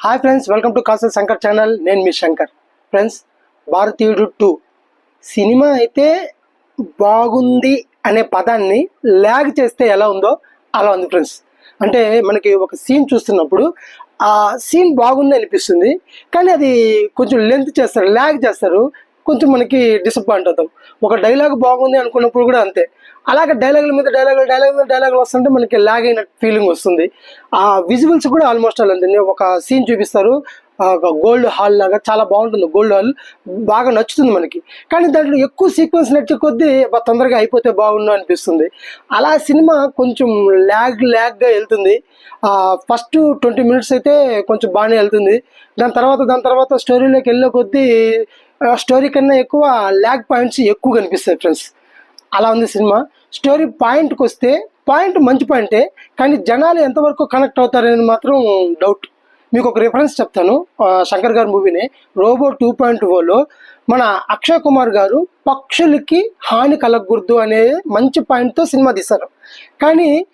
Hi friends welcome to కాసల్ Shankar channel నేను మీ Shankar friends Bharateeyudu two cinema అయితే బాగుంది అనే పదాన్ని ల్యాగ్ చేస్తే ఎలా ఉందో అలా ఉంది ఫ్రెండ్స్ అంటే మనకి ఒక సీన్ చూస్తున్నప్పుడు ఆ సీన్ బాగుంది అనిపిస్తుంది కానీ అది కొంచెం లెంత్ చేస్తారు ల్యాగ్ చేస్తారు కొంచెం మనకి డిసప్పాయింట్ అవుతాం. ఒక డైలాగ్ బాగుంది అనుకున్నప్పుడు కూడా అంతే. అలాగే డైలాగుల మీద డైలాగులు డైలాగ్ మీద డైలాగులు వస్తుంటే మనకి లాగ్ అయిన ఫీలింగ్ వస్తుంది. ఆ విజువల్స్ కూడా ఆల్మోస్ట్ అలా ఒక సీన్ చూపిస్తారు గోల్డ్ హాల్ లాగా చాలా బాగుంటుంది గోల్డ్ హాల్ బాగా నచ్చుతుంది మనకి. కానీ దాంట్లో ఎక్కువ సీక్వెన్స్ నచ్చే కొద్దీ తొందరగా అయిపోతే బాగుండు అనిపిస్తుంది. అలా సినిమా కొంచెం ల్యాగ్ ల్యాగ్గా వెళ్తుంది. ఫస్ట్ ట్వంటీ మినిట్స్ అయితే కొంచెం బాగానే వెళ్తుంది. దాని తర్వాత దాని తర్వాత స్టోరీలోకి వెళ్ళే కొద్దీ స్టోరీ కన్నా ఎక్కువ ల్యాగ్ పాయింట్స్ ఎక్కువ కనిపిస్తాయి ఫ్రెండ్స్ అలా ఉంది సినిమా. స్టోరీ పాయింట్కి వస్తే పాయింట్ మంచి పాయింటే కానీ జనాలు ఎంతవరకు కనెక్ట్ అవుతారనేది మాత్రం డౌట్. మీకు ఒక రిఫరెన్స్ చెప్తాను. శంకర్ గారి మూవీని. రోబో టూ పాయింట్ ఓలో మన అక్షయ్ కుమార్ గారు పక్షులకి హాని కలగకూడదు అనే మంచి పాయింట్తో సినిమా తీశారు. కానీ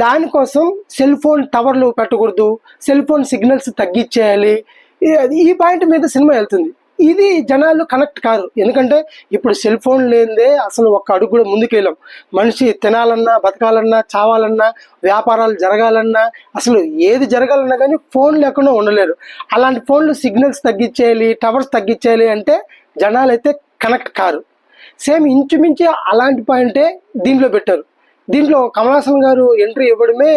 దానికోసం సెల్ ఫోన్ టవర్లు పెట్టకూడదు సెల్ ఫోన్ సిగ్నల్స్ తగ్గించేయాలి. ఈ పాయింట్ మీద సినిమా వెళ్తుంది. ఇది జనాలు కనెక్ట్ కారు. ఎందుకంటే ఇప్పుడు సెల్ ఫోన్ లేనిదే అసలు ఒక్క అడుగు కూడా ముందుకెళ్ళాం. మనిషి తినాలన్నా బతకాలన్నా చావాలన్నా వ్యాపారాలు జరగాలన్నా అసలు ఏది జరగాలన్నా కానీ ఫోన్ లేకుండా ఉండలేరు. అలాంటి ఫోన్లు సిగ్నల్స్ తగ్గించేయాలి టవర్స్ తగ్గించేయాలి అంటే జనాలు అయితే కనెక్ట్ కారు. సేమ్ ఇంచుమించు అలాంటి పాయింటే దీంట్లో పెట్టారు. దీంట్లో కమలాసన్ గారు ఎంట్రీ ఇవ్వడమే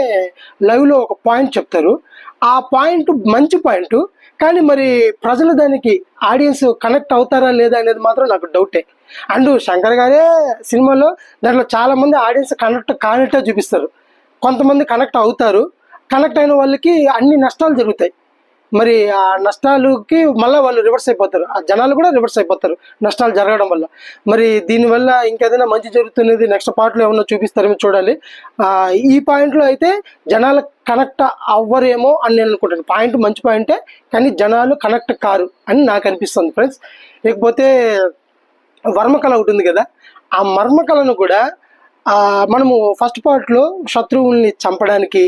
లైవ్లో ఒక పాయింట్ చెప్తారు. ఆ పాయింట్ మంచి పాయింట్. కానీ మరి ప్రజలు దానికి ఆడియన్స్ కనెక్ట్ అవుతారా లేదా అనేది మాత్రం నాకు డౌటే. అండ్ శంకర్ గారే సినిమాలో దాంట్లో చాలా మంది ఆడియన్స్ కనెక్ట్ కానట్టే చూపిస్తారు. కొంతమంది కనెక్ట్ అవుతారు. కనెక్ట్ అయిన వాళ్ళకి అన్ని నష్టాలు జరుగుతాయి. మరి ఆ నష్టాలకి మళ్ళీ వాళ్ళు రివర్స్ అయిపోతారు. ఆ జనాలు కూడా రివర్స్ అయిపోతారు నష్టాలు జరగడం వల్ల. మరి దీనివల్ల ఇంకేదైనా మంచి జరుగుతున్నది నెక్స్ట్ పార్ట్లో ఏమన్నా చూపిస్తారేమో చూడాలి. ఈ పాయింట్లో అయితే జనాలు కనెక్ట్ అవ్వరేమో అని నేను అనుకుంటాను పాయింట్ మంచి పాయింటే కానీ జనాలు కనెక్ట్ కారు అని నాకు అనిపిస్తుంది ఫ్రెండ్స్ లేకపోతే వర్మకళ ఉంటుంది కదా ఆ మర్మకళను కూడా మనము ఫస్ట్ పార్ట్లో శత్రువుల్ని చంపడానికి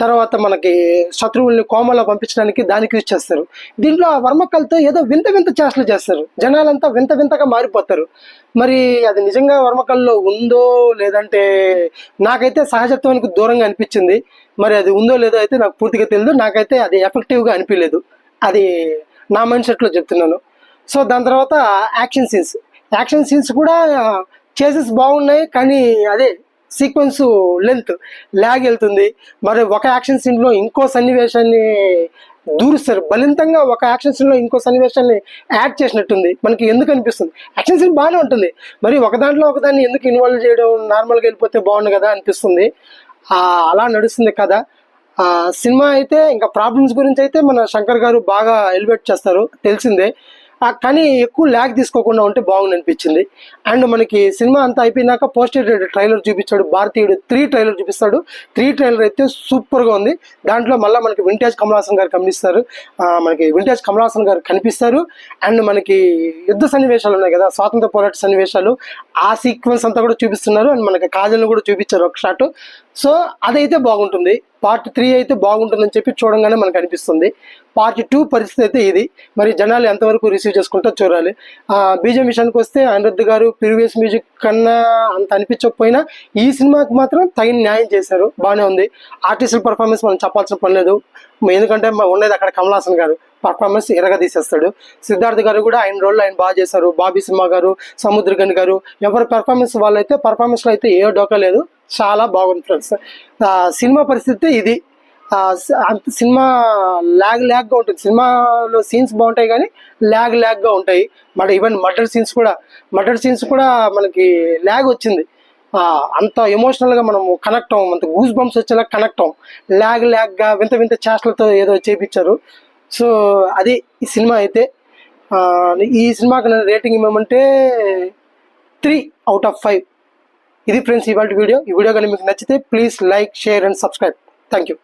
తర్వాత మనకి శత్రువుల్ని కోమలో పంపించడానికి దానికి యూజ్ చేస్తారు. దీంట్లో ఆ వర్మకల్తో ఏదో వింత వింత చేష్టలు చేస్తారు. జనాలంతా వింత వింతగా మారిపోతారు. మరి అది నిజంగా వర్మకల్లో ఉందో లేదంటే నాకైతే సహజత్వానికి దూరంగా అనిపించింది. మరి అది ఉందో లేదో అయితే నాకు పూర్తిగా తెలియదు నాకైతే అది ఎఫెక్టివ్గా అనిపించలేదు. అది నా మైండ్ సెట్లో చెప్తున్నాను. సో దాని తర్వాత యాక్షన్ సీన్స్ యాక్షన్ సీన్స్ కూడా చేసెస్ బాగున్నాయి. కానీ అదే సీక్వెన్స్ లెంత్ ల్యాగ్ వెళ్తుంది. మరి ఒక యాక్షన్ సీన్లో ఇంకో సన్నివేశాన్ని దూరుస్తారు. బలింతంగా ఒక యాక్షన్ సీన్లో ఇంకో సన్నివేశాన్ని యాడ్ చేసినట్టుంది. మనకి ఎందుకు అనిపిస్తుంది? యాక్షన్ సీన్ బాగానే ఉంటుంది. మరి ఒక దాంట్లో ఒకదాన్ని ఎందుకు ఇన్వాల్వ్ చేయడం నార్మల్గా వెళ్ళిపోతే బాగుండు కదా అనిపిస్తుంది. అలా నడుస్తుంది కదా సినిమా అయితే ఇంకా ప్రాబ్లమ్స్ గురించి అయితే మన శంకర్ గారు బాగా ఎలివేట్ చేస్తారు. తెలిసిందే. కానీ ఎక్కువ ల్యాగ్ తీసుకోకుండా ఉంటే బాగుంది అనిపించింది. అండ్ మనకి సినిమా అంతా అయిపోయినాక పోస్టర్ ట్రైలర్ చూపించాడు భారతీయుడు త్రీ ట్రైలర్ చూపిస్తాడు. త్రీ ట్రైలర్ అయితే సూపర్గా ఉంది. దాంట్లో మళ్ళీ మనకి వింటేజ్ కమలాసన్ గారు కనిపిస్తారు. మనకి వింటేజ్ కమలాసన్ గారు కనిపిస్తారు. అండ్ మనకి యుద్ధ సన్నివేశాలు ఉన్నాయి కదా స్వాతంత్ర పోరాట సన్నివేశాలు. ఆ సీక్వెన్స్ అంతా కూడా చూపిస్తున్నారు. అండ్ మనకి కాజల్ని కూడా చూపించారు ఒక షాట్. సో అదైతే బాగుంటుంది. పార్ట్ త్రీ అయితే బాగుంటుందని చెప్పి చూడంగానే మనకు అనిపిస్తుంది. పార్ట్ టూ పరిస్థితి అయితే ఇది. మరి జనాలు ఎంతవరకు రిసీవ్ చేసుకుంటో చూడాలి. బీజం విషయానికి వస్తే అనిరుద్ధ్ గారు ప్రీవియస్ మ్యూజిక్ కన్నా అంత అనిపించకపోయినా ఈ సినిమాకి మాత్రం తగిన న్యాయం చేశారు. బాగానే ఉంది. ఆర్టిస్టుల పర్ఫార్మెన్స్ మనం చెప్పాల్సిన పని లేదు. ఎందుకంటే ఉండేది అక్కడ కమలాసన్ గారు. పర్ఫార్మెన్స్ ఎరగా తీసేస్తాడు. సిద్ధార్థ్ గారు కూడా ఆయన రోల్ ఆయన బాగా చేశారు. బాబీ సింహ గారు సముద్రగన్ గారు ఎవరి పెర్ఫార్మెన్స్ వాళ్ళైతే పర్ఫార్మెన్స్లో అయితే ఏ డోకా లేదు. చాలా బాగుంది ఫ్రెండ్స్. సినిమా పరిస్థితి ఇది. అంత సినిమా ల్యాగ్ ల్యాగ్గా ఉంటుంది. సినిమాలో సీన్స్ బాగుంటాయి కానీ ల్యాగ్ ల్యాగ్గా ఉంటాయి. మరి ఈవెన్ మర్డర్ సీన్స్ కూడా మర్డర్ సీన్స్ కూడా మనకి ల్యాగ్ వచ్చింది. అంత ఎమోషనల్గా మనం కనెక్ట్ అవ్వం. అంత గూస్ బంప్స్ వచ్చేలా కనెక్ట్ అవ్వం. ల్యాగ్ ల్యాగ్గా వింత వింత చేష్టలతో ఏదో చేపించారు. సో అది ఈ సినిమా అయితే ఈ సినిమాకి నేను రేటింగ్ ఇవ్వమంటే త్రీ అవుట్ ఆఫ్ ఫైవ్. ఇది ఫ్రెండ్స్ ఇవాళ వీడియో. ఈ వీడియో కానీ మీకు నచ్చితే please like share and subscribe. Thank you.